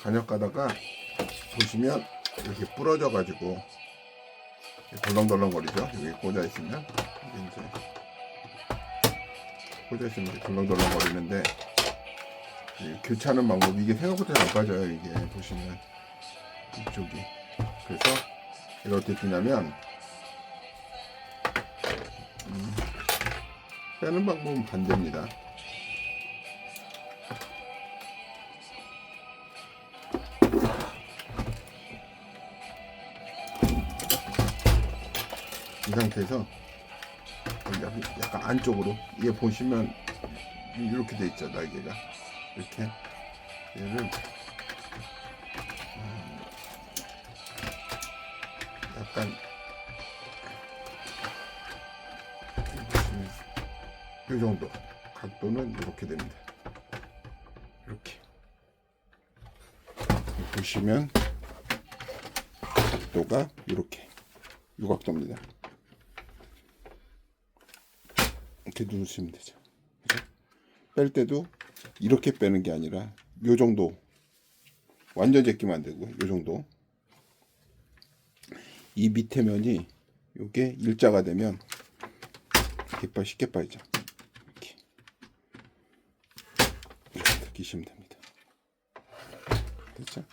간역 가다가 보시면 이렇게 부러져 가지고 덜렁덜렁 거리죠. 여기 꽂아 있으면 이제 꽂아 있으면 이렇게 덜렁덜렁 거리는데 이 교체하는 방법이 이게 생각보다 잘 빠져요. 이게 보시면 이쪽이 그래서 이걸 어떻게 끼냐면 음, 빼는 방법은 반대입니다. 이 상태에서 약간 안쪽으로 이게 보시면 이렇게 돼 있죠 날개가. 이렇게. 얘를 음, 약간 이 정도. 각도는 이렇게 됩니다. 이렇게. 보시면 각도가 이렇게. 유각도입니다 이렇게 누르시면 되죠. 그죠? 뺄 때도 이렇게 빼는 게 아니라 요 정도 완전 제끼면 안 되고 요 정도 이 밑에 면이 요게 일자가 되면 깃발 쉽게 빠지죠. 이렇게 이렇게 끼시면 됩니다. 됐죠?